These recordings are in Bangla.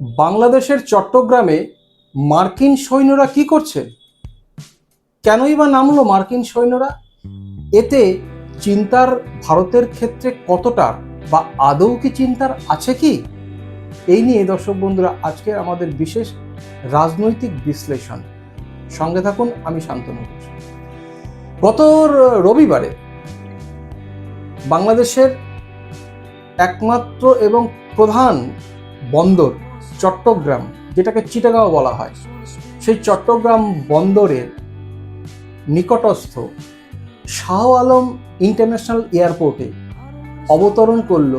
বাংলাদেশের চট্টগ্রামে মার্কিন সৈন্যরা কি করছে? কেনই বা নামলো মার্কিন সৈন্যরা? এতে চিন্তার ভারতের ক্ষেত্রে কতটা বা আদৌ কি চিন্তার আছে কি? এই নিয়ে দর্শক বন্ধুরা, আজকের আমাদের বিশেষ রাজনৈতিক বিশ্লেষণ। সঙ্গে থাকুন, আমি শান্তনু। গত রবিবারে বাংলাদেশের একমাত্র এবং প্রধান বন্দর চট্টগ্রাম, যেটাকে চিটাগাঁও বলা হয়। সেই চট্টগ্রাম বন্দরের নিকটস্থ শাহ আলম ইন্টারন্যাশনাল এয়ারপোর্টে অবতরণ করল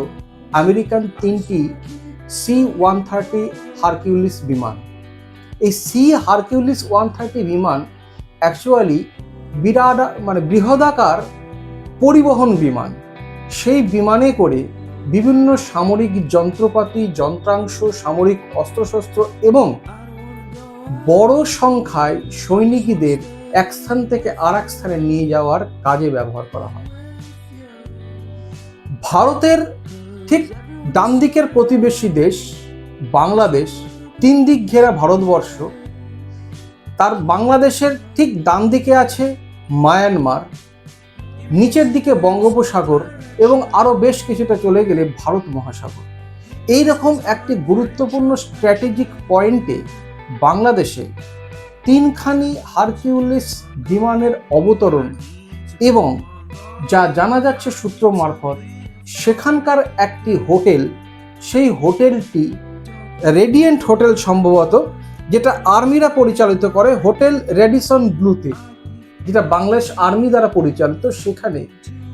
আমেরিকান তিনটি সি ওয়ান থার্টি হারকিউলিস বিমান। এই সি হারকিউলিস ওয়ান থার্টি বিমান অ্যাকচুয়ালি বিরাট মানে বৃহদাকার পরিবহন বিমান। সেই বিমানে করে বিভিন্ন সামরিক যন্ত্রপাতি, যন্ত্রাংশ, সামরিক অস্ত্রশস্ত্র এবং বড় সংখ্যায় সৈনিকদের এক স্থান থেকে আর এক স্থানে নিয়ে যাওয়ার কাজে ব্যবহার করা হয়। ভারতের ঠিক ডান দিকের প্রতিবেশী দেশ বাংলাদেশ, তিন দিক ঘেরা ভারতবর্ষ। তার বাংলাদেশের ঠিক ডান দিকে আছে মায়ানমার, নিচের দিকে বঙ্গোপসাগর এবং আরও বেশ কিছুটা চলে গেলে ভারত মহাসাগর। এই রকম একটি গুরুত্বপূর্ণ স্ট্র্যাটেজিক পয়েন্টে বাংলাদেশে তিনখানি হারকিউলিস বিমানের অবতরণ এবং যা জানা যাচ্ছে সূত্র মারফত, সেখানকার একটি হোটেল, সেই হোটেলটি রেডিয়েন্ট হোটেল সম্ভবত, যেটা আর্মিরা পরিচালিত করে হোটেল রেডিসন ব্লুতে, যেটা বাংলাদেশ আর্মি দ্বারা পরিচালিত, সেখানে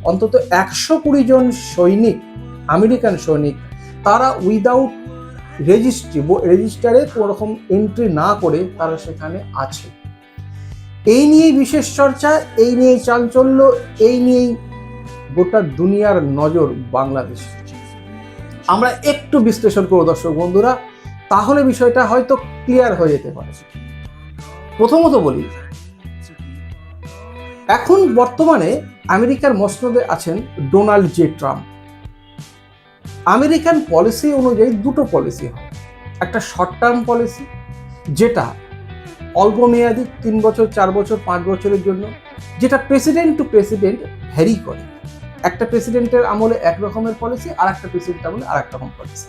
অন্তত একশো কুড়ি জন সৈনিক, আমেরিকান সৈনিক, তারা উইদাউট রেজিস্ট্রি রেজিস্টারে কোনো রকম এন্ট্রি না করে তারা সেখানে আছে। এই নিয়েই বিশেষ চর্চা, এই নিয়েই চাঞ্চল্য, এই নিয়েই গোটা দুনিয়ার নজর বাংলাদেশ। আমরা একটু বিশ্লেষণ করব দর্শক বন্ধুরা, তাহলে বিষয়টা হয়তো ক্লিয়ার হয়ে যেতে পারে। প্রথমত বলি এখন বর্তমানে আমেরিকার মসনদে আছেন Donald J Trump. American policy অনুযায়ী দুটো পলিসি হয়। একটা শর্ট টার্ম পলিসি, যেটা অল্প মেয়াদি, তিন বছর, চার বছর, পাঁচ বছরের জন্য, যেটা প্রেসিডেন্ট টু প্রেসিডেন্ট ভ্যারি করে। একটা প্রেসিডেন্টের আমলে এক রকমের পলিসি আর একটা প্রেসিডেন্ট আমলে আর এক রকম পলিসি।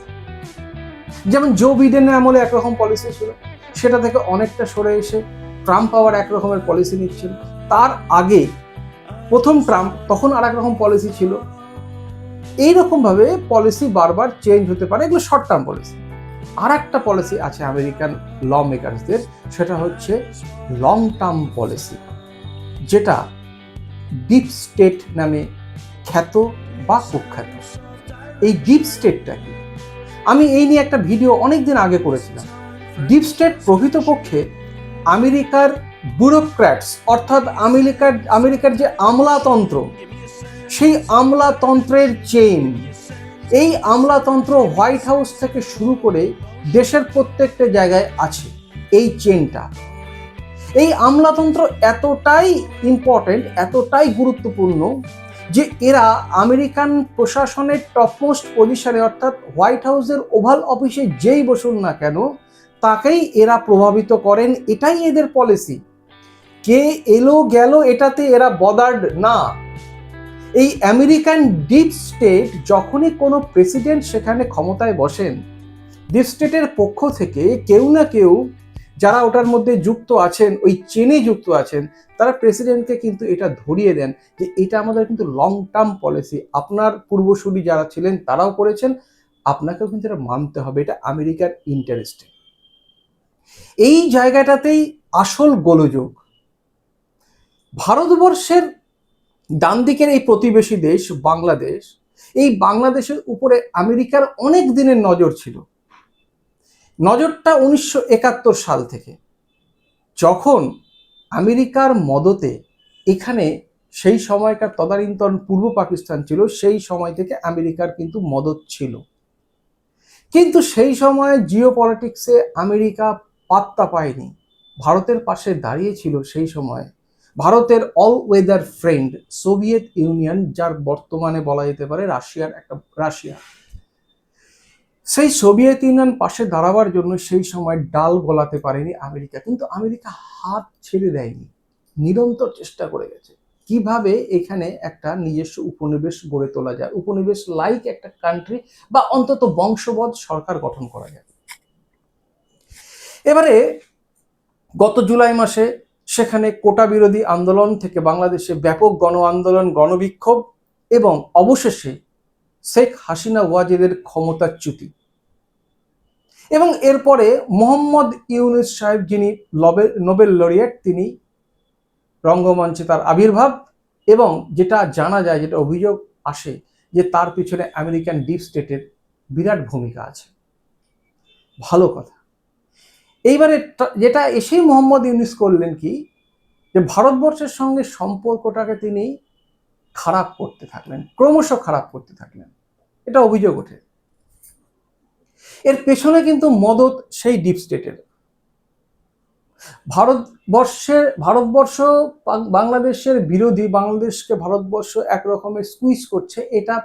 যেমন জো বিডেনের আমলে একরকম পলিসি ছিল, সেটা থেকে অনেকটা সরে এসে ট্রাম্প আবার এক রকমের পলিসি নিচ্ছিল তার আগে প্রথম ট্রাম্প, তখন আর রকম পলিসি ছিল। এইরকমভাবে পলিসি বারবার চেঞ্জ হতে পারে, এগুলো শর্ট টার্ম পলিসি আর একটা পলিসি আছে আমেরিকান ল মেকার্সদের সেটা হচ্ছে লং টার্ম পলিসি যেটা ডিপ স্টেট নামে খ্যাত বা কুখ্যাত। এই ডিপ স্টেটটা কি? আমি এই নিয়ে একটা ভিডিও অনেক দিন আগে করেছিলাম। ডিপ স্টেট প্রকৃতপক্ষে আমেরিকার ব্যুরোক্র্যাটস, অর্থাৎ আমেরিকার আমেরিকার যে আমলাতন্ত্র, সেই আমলাতন্ত্রের চেইন এই আমলাতন্ত্র হোয়াইট হাউস থেকে শুরু করে দেশের প্রত্যেকটা জায়গায় আছে এই চেনটা এই আমলাতন্ত্র এতটাই ইম্পর্টেন্ট এতটাই গুরুত্বপূর্ণ যে এরা আমেরিকান প্রশাসনের টপমোস্ট পজিশনে অর্থাৎ হোয়াইট হাউসের ওভাল অফিসে যেই বসুন না কেন, তাকেই এরা প্রভাবিত করেন। এটাই এদের পলিসি কে এলো গেল এটাতে এরা বদার্ড না। এই আমেরিকান ডিপ স্টেট যখনই কোনো প্রেসিডেন্ট সেখানে ক্ষমতায় বসেন ডিপ স্টেটের পক্ষ থেকে কেউ না কেউ যারা ওটার মধ্যে যুক্ত আছেন, ওই চেনে যুক্ত আছেন, তারা প্রেসিডেন্টকে কিন্তু এটা ধরিয়ে দেন যে এটা আমাদের কিন্তু লং টার্ম পলিসি আপনার পূর্বসূরি যারা ছিলেন তারাও করেছেন, আপনাকেও কিন্তু এটা মানতে হবে, এটা আমেরিকার ইন্টারেস্টে এই জায়গাটাতেই আসল গোলযোগ। ভারতবর্ষের ডান দিকের এই প্রতিবেশী দেশ বাংলাদেশ, এই বাংলাদেশের উপরে আমেরিকার অনেক দিনের নজর ছিল। নজরটা উনিশশো একাত্তর সাল থেকে, যখন আমেরিকার মদতে এখানে সেই সময়কার তদানীন্তন পূর্ব পাকিস্তান ছিল, সেই সময় থেকে আমেরিকার কিন্তু মদত ছিল। কিন্তু সেই সময় জিও পলিটিক্সে আমেরিকা পাত্তা পায়নি। ভারতের পাশে দাঁড়িয়েছিল সেই সময় ভারতের all weather friend Soviet Union, যার বর্তমানে বলা যেতে পারে রাশিয়ার একটা, রাশিয়া। সেই সোভিয়েত ইউনিয়ন পাশে দাঁড়াবার জন্য সেই সময় ডাল গলাতে পারেনি আমেরিকা। কিন্তু আমেরিকা হাত ছেড়ে দেয়নি, নিরন্তর চেষ্টা করে গেছে। কীভাবে এখানে একটা নিজস্ব উপনিবেশ গড়ে তোলা যায়? উপনিবেশ লাইক একটা কান্ট্রি বা অন্তত বংশবধ সরকার গঠন করা যায়? এবারে গত জুলাই মাসে সেখানে কোটা বিরোধী আন্দোলন থেকে বাংলাদেশে ব্যাপক গণ আন্দোলন, গণবিক্ষোভ এবং অবশেষে শেখ হাসিনা ওয়াজেদের ক্ষমতাচ্যুতি এবং এরপরে মোহাম্মদ ইউনুস সাহেব যিনি নোবেল লরিয়েট, তিনি রঙ্গমঞ্চে তার আবির্ভাব এবং যেটা জানা যায়, যেটা অভিযোগ আসে যে তার পিছনে আমেরিকান ডিপ স্টেটের বিরাট ভূমিকা আছে। ভালো কথা। এইবারে যেটা এসেই মোহাম্মদ ইউনুস করলেন কি? যে ভারতবর্ষের সঙ্গে সম্পর্কটাকে তিনি খারাপ করতে থাকলেন, ক্রমশ খারাপ করতে থাকলেন। এটা অভিযোগ ওঠে। এর পেছনে কিন্তু মদত সেই ডিপ স্টেটের। ভারতবর্ষের, ভারতবর্ষ বাংলাদেশের বিরোধী বাংলাদেশকে ভারতবর্ষ এক রকমের স্কুইজ করছে, এটা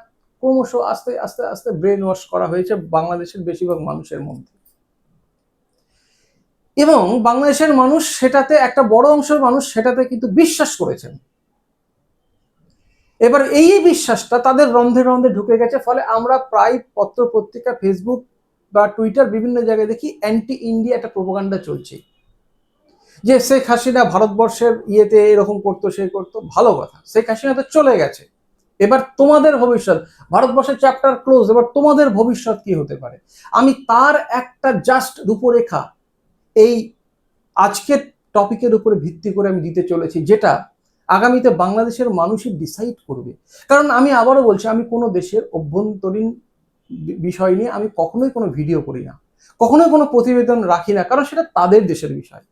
ক্রমশ আস্তে আস্তে আস্তে ব্রেন ওয়াশ করা হয়েছে বাংলাদেশের বেশিরভাগ মানুষের মধ্যে। এবং বাংলাদেশের মানুষ সেটাতে, একটা বড় অংশের মানুষ সেটাতে কিন্তু বিশ্বাস করেছেন। এবার এই বিশ্বাসটা তাদের রন্ধে রন্ধে ঢুকে গেছে, ফলে আমরা প্রায় পত্র পত্রিকা ফেসবুক বা টুইটার বিভিন্ন জায়গায় দেখি অ্যান্টি ইন্ডিয়া একটা প্রোপাগান্ডা চলছে। যে শেখ হাসিনা ভারতবর্ষের ইয়েতে এরকম করতো সে করতো, ভালো কথা। শেখ হাসিনা তো চলে গেছে। এবার তোমাদের ভবিষ্যৎ, ভারতবর্ষের চ্যাপ্টার ক্লোজ এবার তোমাদের ভবিষ্যৎ কি হতে পারে? আমি তার একটা জাস্ট রূপরেখা এই আজকের টপিকের উপরে ভিত্তি করে আমি দিতে চলেছি, যেটা আগামীতে বাংলাদেশের মানুষই ডিসাইড করবে। কারণ আমি আবারও বলছি, আমি কোনো দেশের অভ্যন্তরীণ বিষয় নিয়ে আমি কখনোই কোনো ভিডিও করি না। কখনোই কোনো প্রতিবেদন রাখি না, কারণ সেটা তাদের দেশের বিষয়।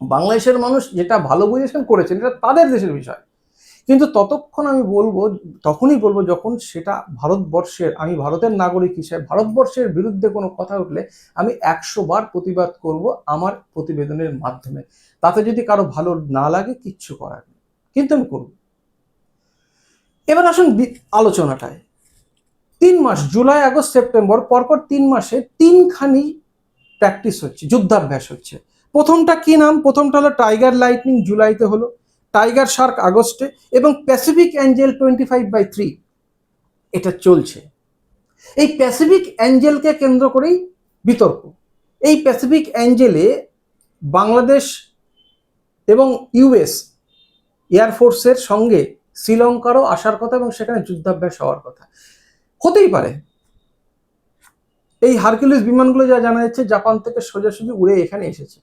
বাংলাদেশের মানুষ যেটা ভালো বুঝেছেন করেছেন, এটা তাদের দেশের বিষয়। কিন্তু ততক্ষণ আমি বলব, তখনই বলব যখন সেটা ভারতবর্ষের, আমি ভারতের নাগরিক হিসেবে, ভারতবর্ষের বিরুদ্ধে কোনো কথা উঠলে আমি একশো বার প্রতিবাদ করব আমার প্রতিবেদনের মাধ্যমে। তাতে যদি কারও ভালো না লাগে, কিচ্ছু করার নেই। কিন্তু আমি করব। এবার আসুন আলোচনাটায়। তিন মাস, জুলাই, আগস্ট, সেপ্টেম্বর, পরপর তিন মাসে তিনখানি প্র্যাকটিস হচ্ছে, যুদ্ধাভ্যাস হচ্ছে। প্রথমটা কি নাম? প্রথমটা হলো টাইগার লাইটনিং জুলাইতে হলো। টাইগার শার্ক আগস্টে এবং Pacific angel twenty five by three. এটা চলছে। এই প্যাসিফিক অ্যাঞ্জেলকে কেন্দ্র করেই বিতর্ক। এই প্যাসিফিক অ্যাঞ্জেলে বাংলাদেশ এবং ইউএস এয়ারফোর্সের সঙ্গে শ্রীলঙ্কারও আসার কথা এবং সেখানে যুদ্ধাভ্যাস হওয়ার কথা। হতেই পারে। এই হারকিউলিস বিমানগুলো যা জানা যাচ্ছে, জাপান থেকে সোজাসুজি উড়ে এখানে এসেছে।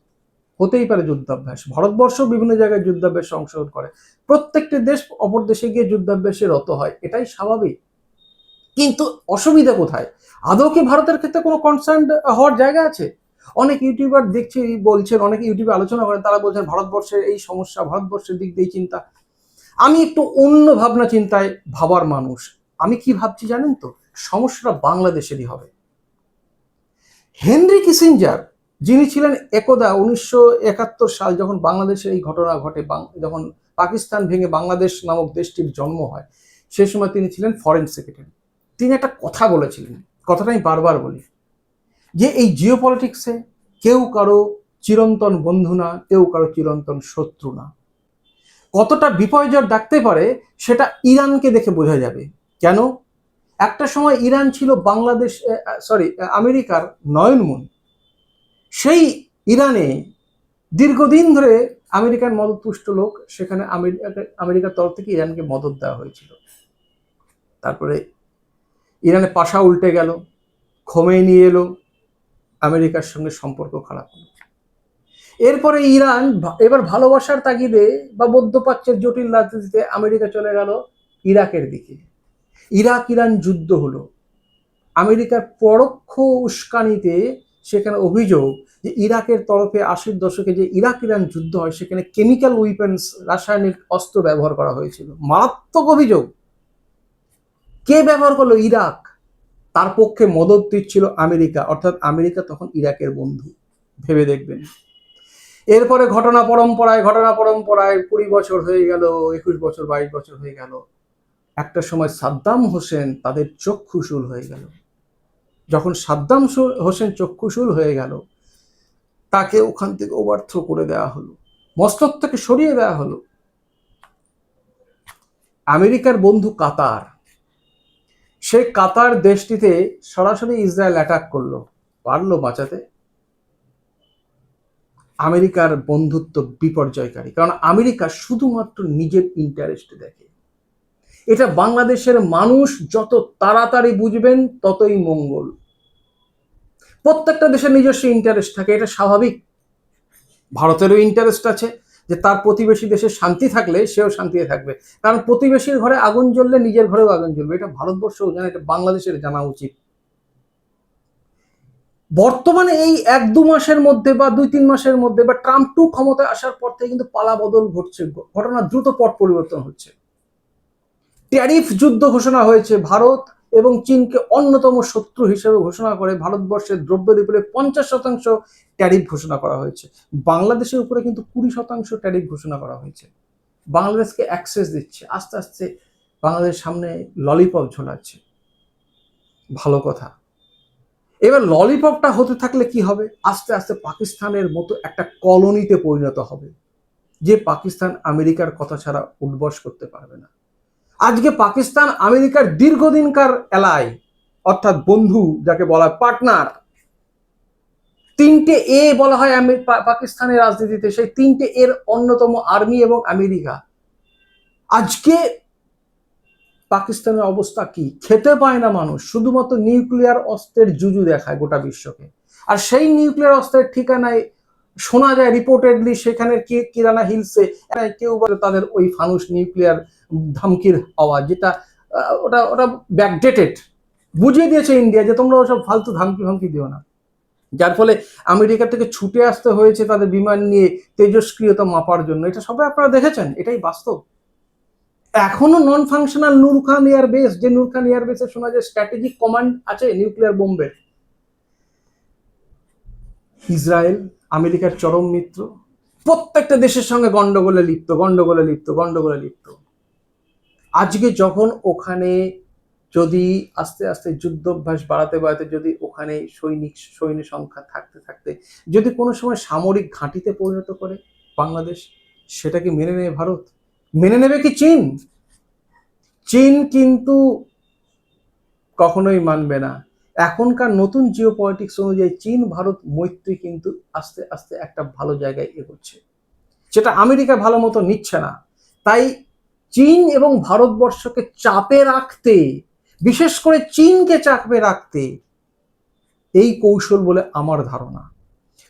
হতেই পারে যুদ্ধাভ্যাস। ভারতবর্ষ বিভিন্ন জায়গায় যুদ্ধাভ্যাসে অংশগ্রহণ করে। প্রত্যেকটি দেশ অপর দেশে গিয়ে যুদ্ধাভ্যাসে রত হয়, এটাই স্বাভাবিক। কিন্তু অসুবিধা কোথায়? আদৌ কি ভারতের ক্ষেত্রে কোনো কনসার্ন হওয়ার জায়গা আছে? অনেক ইউটিউবার দেখছি, বলছেন, অনেকে ইউটিউবে আলোচনা করেন, তারা বলছেন, ভারতবর্ষের এই সমস্যা, ভারতবর্ষের দিক দিয়ে চিন্তা। আমি একটু অন্য ভাবনা চিন্তায় ভাবার মানুষ। আমি কি ভাবছি জানেন তো? সমস্যাটা বাংলাদেশেরই হবে। হেনরি কিসিঞ্জার যিনি ছিলেন একদা উনিশশো একাত্তর সাল যখন বাংলাদেশের এই ঘটনা ঘটে যখন পাকিস্তান ভেঙে বাংলাদেশ নামক দেশটির জন্ম হয়, সে সময় তিনি ছিলেন ফরেন সেক্রেটারি তিনি একটা কথা বলেছিলেন, কথাটা আমি বারবার বলি, যে এই জিও পলিটিক্সে কেউ কারও চিরন্তন বন্ধু না, কেউ কারও চিরন্তন শত্রু না। কতটা বিপর্যয় ডাকতে পারে সেটা ইরানকে দেখে বোঝা যাবে। কেন? একটা সময় ইরান ছিল বাংলাদেশ সরি আমেরিকার নয়নমণি সেই ইরানে দীর্ঘদিন ধরে আমেরিকান মদতপুষ্ট লোক, সেখানে আমেরিকা আমেরিকার তরফ থেকে ইরানকে মদত দেওয়া হয়েছিল। তারপরে ইরানে পাশা উল্টে গেল ক্ষমে নিয়ে এলো, আমেরিকার সঙ্গে সম্পর্ক খারাপ হলো। এরপরে ইরান এবার ভালোবাসার তাগিদে বা মধ্যপ্রাচ্যের জটিল রাজনীতিতে আমেরিকা চলে গেল ইরাকের দিকে। ইরাক ইরান যুদ্ধ হলো। আমেরিকার পরোক্ষ উস্কানিতে সেখানে অভিযোগ যে ইরাকের তরফে আশির দশকে যে ইরাক ইরান যুদ্ধ হয়, সেখানে কেমিক্যাল উইপেন্স রাসায়নিক অস্ত্র ব্যবহার করা হয়েছিল। মারাত্মক অভিযোগ। কে ব্যবহার করল? ইরাক। তার পক্ষে মদত দিচ্ছিল আমেরিকা। অর্থাৎ আমেরিকা তখন ইরাকের বন্ধু। ভেবে দেখবেন। এরপরে ঘটনা পরম্পরায় ঘটনা পরম্পরায় কুড়ি বছর হয়ে গেল, একুশ বছর, বাইশ বছর হয়ে গেল। একটা সময় সাদ্দাম হোসেন তাদের চক্ষুশূল হয়ে গেল। যখন সাদ্দাম হোসেন চক্ষুশূল হয়ে গেল, তাকে ওখান থেকে ওভারথ্রো করে দেওয়া হলো মস্তক থেকে সরিয়ে দেওয়া হলো। আমেরিকার বন্ধু কাতার, সে কাতার দেশটিতে সরাসরি ইসরায়েল অ্যাটাক করল, পারল বাঁচাতে। আমেরিকার বন্ধুত্ব বিপর্যয়কারী, কারণ আমেরিকা শুধুমাত্র নিজের ইন্টারেস্ট দেখে। এটা বাংলাদেশের মানুষ যত তাড়াতাড়ি বুঝবেন, ততই মঙ্গল। প্রত্যেকটা দেশের নিজস্ব ইন্টারেস্ট থাকে, এটা স্বাভাবিক। ভারতেরও ইন্টারেস্ট আছে যে তার প্রতিবেশী দেশে শান্তি থাকলে সেও শান্তিতে থাকবে। কারণ প্রতিবেশীর ঘরে আগুন জ্বললে নিজের ঘরেও আগুন জ্বলবে। এটা ভারতবর্ষও জানে, এটা বাংলাদেশের জানা উচিত। বর্তমানে এই এক দু মাসের মধ্যে বা দুই তিন মাসের মধ্যে বা ট্রাম্প টু ক্ষমতায় আসার পর থেকে কিন্তু পালা বদল ঘটছে। ঘটনা দ্রুত পট পরিবর্তন হচ্ছে। ট্যারিফ যুদ্ধ ঘোষণা হয়েছে ভারত এবং চীনকে অন্যতম শত্রু হিসেবে ঘোষণা করে ভারতবর্ষের দ্রব্যের উপরে পঞ্চাশ শতাংশ ট্যারিফ ঘোষণা করা হয়েছে। বাংলাদেশের উপরে কিন্তু কুড়ি শতাংশ ট্যারিফ ঘোষণা করা হয়েছে। বাংলাদেশকে অ্যাক্সেস দিচ্ছে। আস্তে আস্তে বাংলাদেশের সামনে ললিপপ ঝোলাচ্ছে। ভালো কথা। এবার ললিপপটা হতে থাকলে কি হবে? আস্তে আস্তে পাকিস্তানের মতো একটা কলোনিতে পরিণত হবে। যে পাকিস্তান আমেরিকার কথা ছাড়া উদ্বস করতে পারবে না। আজকে পাকিস্তান আমেরিকার দীর্ঘদিনকার এলাই অর্থাৎ বন্ধু যাকে বলা হয় পার্টনার তিনটে এ বলা হয় পাকিস্তানের রাজনীতিতে, সেই তিনটে এর অন্যতম আর্মি এবং আমেরিকা। আজকে পাকিস্তানের অবস্থা কি? খেতে পায় না মানুষ, শুধুমাত্র নিউক্লিয়ার অস্ত্রের জুজু দেখায় গোটা বিশ্বকে। আর সেই নিউক্লিয়ার অস্ত্রের ঠিকানায় শোনা যায় রিপোর্টেডলি সেখানে কি কিরানা হিলসে কেউ বলে তাদের ওই ফানুস নিউক্লিয়ার ধমকির আওয়াজ, যেটা ওটা ওটা ব্যাকডেটেড বুঝিয়ে দিয়েছে ইন্ডিয়া যে তোমরা ওসব ফালতু ধমকি ধমকি দিও না। যার ফলে আমেরিকা থেকে ছুটে আসতে হয়েছে তাদের বিমান নিয়ে তেজস্ক্রিয়তা মাপার জন্য। এটা সবাই আপনারা দেখেছেন, এটাই বাস্তব। এখনও non functional Noor Khan air base যে নূর খান এয়ার বেসে শোনা যায় স্ট্র্যাটেজিক কমান্ড আছে নিউক্লিয়ার বোম্বের ইসরায়েল আমেরিকার চরম মিত্র, প্রত্যেকটা দেশের সঙ্গে গন্ডগোলে লিপ্ত গন্ডগোলে লিপ্ত গন্ডগোলে লিপ্ত। আজকে যখন ওখানে যদি আস্তে আস্তে যুদ্ধভ্যাস বাড়াতে বাড়াতে যদি ওখানে সৈনিক, সৈন্য সংখ্যা থাকতে থাকতে, যদি কোনো সময় সামরিক ঘাঁটিতে পরিণত করে বাংলাদেশ, সেটা কি মেনে নেবে ভারত? মেনে নেবে কি চীন? চীন কিন্তু কখনোই মানবে না। এখনকার নতুন জিও পলিটিক্স অনুযায়ী চীন, ভারত, মৈত্রী কিন্তু আস্তে আস্তে একটা ভালো জায়গায় এগোচ্ছে। যেটা আমেরিকা ভালো মতো নিচ্ছে না। তাই চীন এবং ভারতবর্ষকে চাপে রাখতে, বিশেষ করে চীনকে চাপে রাখতে এই কৌশল বলে আমার ধারণা।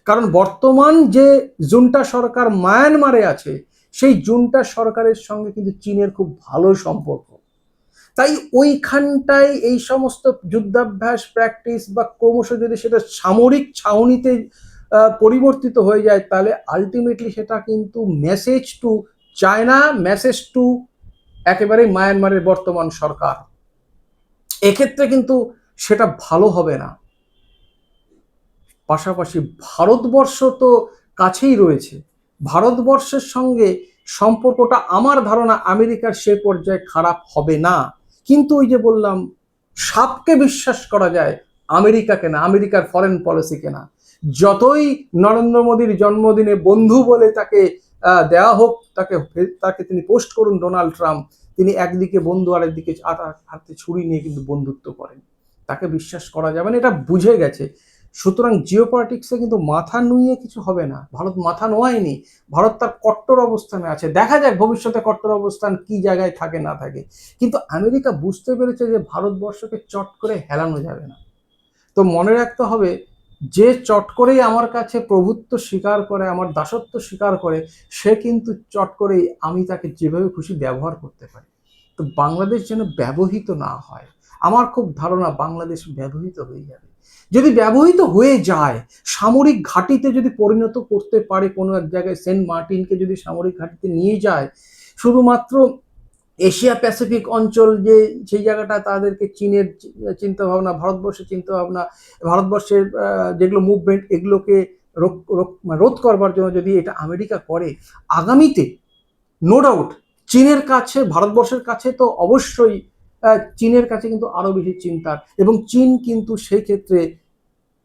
কারণ বর্তমান যে জুন্টা সরকার মায়ানমারে আছে, সেই জুন্টা সরকারের সঙ্গে কিন্তু চীনের খুব ভালো সম্পর্ক। তাই ওইখানটায় এই সমস্ত যুদ্ধাভ্যাস প্র্যাকটিস বা ক্রমশ যদি সেটা সামরিক ছাউনিতে পরিবর্তিত হয়ে যায়, তাহলে আলটিমেটলি সেটা কিন্তু message to China message to একেবারে মায়ানমারের বর্তমান সরকার। এক্ষেত্রে কিন্তু সেটা ভালো হবে না। পাশাপাশি ভারতবর্ষ তো কাছেই রয়েছে। ভারতবর্ষের সঙ্গে সম্পর্কটা, আমার ধারণা, আমেরিকার সে পর্যায়ে খারাপ হবে না। কিন্তু ওই যে বললাম, সাপকে বিশ্বাস করা যায় আমেরিকা কেনা, আমেরিকার ফরেন পলিসি কেনা। যতই নরেন্দ্র মোদীর জন্মদিনে বন্ধু বলে তাকে দেওয়া হোক, তাকে তাকে তিনি পোস্ট করুন ডোনাল্ড ট্রাম্প, তিনি একদিকে বন্ধু আর একদিকে আর আর হাতে ছুরি নিয়ে কিন্তু বন্ধুত্ব করেন। তাকে বিশ্বাস করা যাবে না, এটা বুঝে গেছে। সুতরাং জিও পলিটিক্সে কিন্তু মাথা নুইয়ে কিছু হবে না। ভারত মাথা নোয়ায়নি, ভারত তার কট্টর অবস্থানে আছে। দেখা যাক ভবিষ্যতে কট্টর অবস্থান কি জায়গায় থাকে, না থাকে। কিন্তু আমেরিকা বুঝতে পেরেছে যে ভারতবর্ষকে চট করে হেলানো যাবে না। তো মনে রাখতে হবে, যে চট করেই আমার কাছে প্রভুত্ব স্বীকার করে, আমার দাসত্ব স্বীকার করে, সে কিন্তু চট করেই আমি তাকে যেভাবে খুশি ব্যবহার করতে পারি। তো বাংলাদেশ যেন ব্যবহৃত না হয়। আমার খুব ধারণা, বাংলাদেশ ব্যবহৃত হয়ে যাবে। যদি ব্যবহৃত হয়ে যায়, সামরিক ঘাঁটিতে যদি পরিণত করতে পারে কোনো এক জায়গায় সেন্ট মার্টিনকে যদি সামরিক ঘাঁটিতে নিয়ে যায়, শুধুমাত্র এশিয়া প্যাসিফিক অঞ্চল যে, সেই জায়গাটা তাদেরকে চীনের চিন্তা ভাবনা ভারতবর্ষের চিন্তা ভাবনা ভারতবর্ষের যেগুলো মুভমেন্ট এগুলোকে রোধ করবার জন্য যদি এটা আমেরিকা করে, আগামীতে নো ডাউট চীনের কাছে, ভারতবর্ষের কাছে তো অবশ্যই চীনের কাছে কিন্তু আরও বেশি চিন্তার এবং চীন কিন্তু সেই ক্ষেত্রে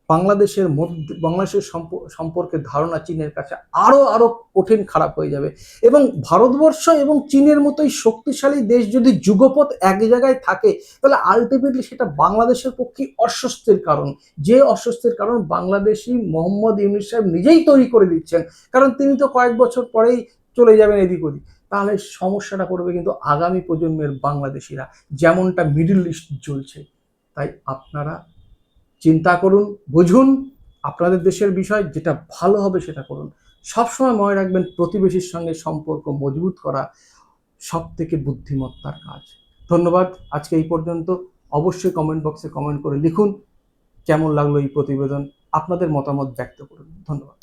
বাংলাদেশের মধ্যে বাংলাদেশের সম্প- সম্পর্কে ধারণা চীনের কাছে আরও আরও কঠিন খারাপ হয়ে যাবে। এবং ভারতবর্ষ এবং চীনের মতোই শক্তিশালী দেশ যদি যুগপথ এক জায়গায় থাকে, তাহলে আলটিমেটলি সেটা বাংলাদেশের পক্ষে অস্বস্তির কারণ। যে অস্বস্তির কারণ বাংলাদেশি মোহাম্মদ ইউনুস সাহেব নিজেই তৈরি করে দিচ্ছেন। কারণ তিনি তো কয়েক বছর পরেই চলে যাবেন এদিক ওদিক। তাহলে সমস্যাটা পড়বে কিন্তু আগামী প্রজন্মের বাংলাদেশিরা। যেমনটা মিডিল ইস্ট চলছে, তাই আপনারা চিন্তা করুন, বুঝুন আপনাদের দেশের বিষয়, যেটা ভালো হবে সেটা করুন। সবসময় মনে রাখবেন, প্রতিবেশীর সঙ্গে সম্পর্ক মজবুত করা সব থেকে বুদ্ধিমত্তার কাজ। ধন্যবাদ, আজকে এই পর্যন্ত। অবশ্যই কমেন্ট বক্সে কমেন্ট করে লিখুন, কেমন লাগল এই প্রতিবেদন, আপনাদের মতামত ব্যক্ত করুন। ধন্যবাদ।